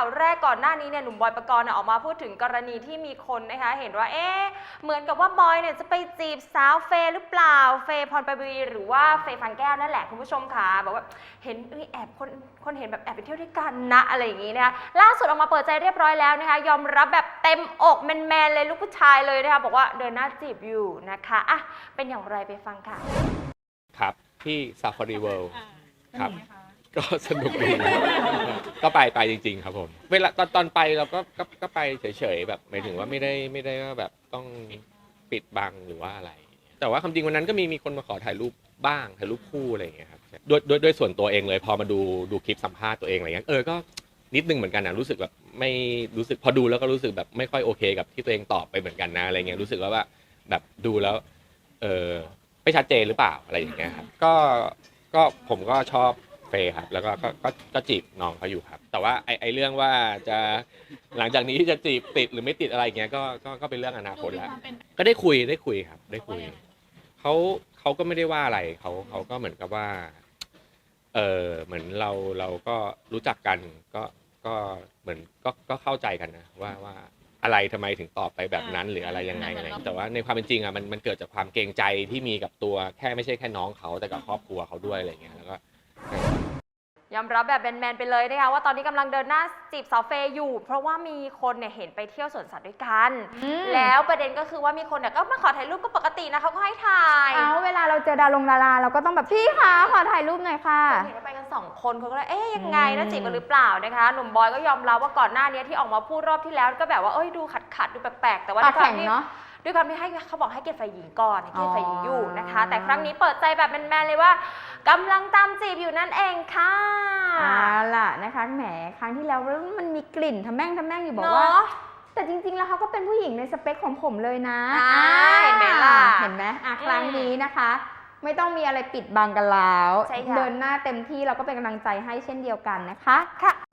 าวแรกก่อนหน้านี้เนี่ยหนุ่มบอยปกรณ์เนี่ยออกมาพูดถึงกรณีที่มีคนนะคะเห็นว่าเอ๊ะเหมือนกับว่าบอยเนี่ยจะไปจีบสาวเฟยหรือเปล่าเฟย์พรปวีหรือว่าเฟย์ฟังแก้วนั่นแหละคุณผู้ชมค่ะบอกว่าเห็นเอ้ยแอบคนคนเห็นแบบแอบไปเที่ยวด้วยกันนะอะไรอย่างงี้นะคะล่าสุดออกมาเปิดใจเรียบร้อยแล้วนะคะยอมรับแบบเต็มอกแมนๆเลยลูกผู้ชายเลยนะคะบอกว่าเดินหน้าจีบอยู่นะคะอะเป็นอย่างไรไปฟังค่ะ ครับ ที่ Safari World อ่าครับ เป็นไงะ ก็สนุกดีก็ไปไปจริง ๆ ครับผม เวลาตอนตอนไปเราก็ก็ก็ไปเฉยๆแบบหมายถึงว่าไม่ได้ไม่ได้ว่าแบบต้องปิดบังหรือว่าอะไร แต่ว่าความจริงวันนั้นก็มีมีคนมาขอถ่ายรูปบ้างถ่ายรูปคู่อะไรอย่างเงี้ยครับด้วยด้วยด้วยส่วนตัวเองเลย พอมาดูดูคลิปสัมภาษณ์ตัวเองอะไรเงี้ยเออก็นิดนึงเหมือนกันนะรู้สึกแบบไม่รู้สึกพอดูแล้วก็รู้สึกแบบไม่ค่อยโอเคกับที่ตัวเองตอบไปเหมือนกันนะอะไรเงี้ยรู้สึกว่าว่าแบบดูแล้ว เออไม่ชัดเจนหรือเปล่าอะไรอย่างเงี้ยครับก็ก็ผมก็ชอบ เฟย์ครับ แล้วก็ก็ก็ก็จีบน้องเขาอยู่ครับ แต่ว่าไอไอเรื่องว่าจะหลังจากนี้จะจีบติดหรือไม่ติดอะไรอย่างเงี้ยก็ก็ก็เป็นเรื่องอนาคตดูมีแล้วความเป็นก็ได้คุยได้คุยครับ ได้คุยเขาว่ายังไงเขาเขาก็ไม่ได้ว่าอะไรเขาเขาก็เหมือนกับว่า เออเหมือนเราเราก็รู้จักกันก็ก็เหมือนก็ก็เข้าใจกันนะว่าว่าอะไรทำไมถึงตอบไปแบบนั้นหรืออะไรยังไงอะไรแต่ว่าในความเป็นจริงอะมันมันเกิดจากความเกรงใจที่มีกับตัวแค่ไม่ใช่แค่น้องเขาแต่กับครอบครัวเขาด้วยอะไรอย่างเงี้ยแล้วก็ ยอมรับแบบแมนๆไปเลยนะคะว่าตอนนี้กำลังเดินหน้าจีบสาวเฟย์อยู่ เพราะว่ามีคนเนี่ยเห็นไปเที่ยวสวนสัตว์ด้วยกัน อืม แล้วประเด็นก็คือว่ามีคนเนี่ยก็มาขอถ่ายรูปก็ปกตินะเขาก็ให้ถ่ายเอาเวลาเราเจอดารงดาราเราก็ต้องแบบพี่คะขอถ่ายรูปหน่อยค่ะ เห็นว่าไปกันสองคนเขาก็เลยเอ๊ยยังไงอืมนะจีบกันหรือเปล่านะคะหนุ่มบอยก็ยอมรับว่าก่อนหน้านี้ที่ออกมาพูดรอบที่แล้วก็แบบว่าเอ้ยดูขัดขัดๆดูแปลกๆแต่ว่าปากด้วยควาแข็มงที่เนาะ ด้วยความที่ให้เขาบอกให้เกียรติฝ่ายหญิงก่อนให้เกียรติฝ่ายหญิงอยู่นะคะอ๋อแต่ครั้งนี้เปิดใจแบบแมนๆเลยว่ากำลังตามจีบอยู่นั่นเองค่ะ เอาล่ะนะคะแหมครั้งที่แล้วมันมีกลิ่นทำแม่งทำแม่งอยู่บอกว่า เนาะแต่จริงๆ แล้วเขาก็เป็นผู้หญิงในสเปคของผมเลยนะอ่าเห็นไหมล่ะเห็นไหมอะอืมครั้งนี้นะคะ ไม่ต้องมีอะไรปิดบังกันแล้ว ใช่ค่ะ เดินหน้าเต็มที่เราก็เป็นกำลังใจให้เช่นเดียวกันนะคะ ค่ะ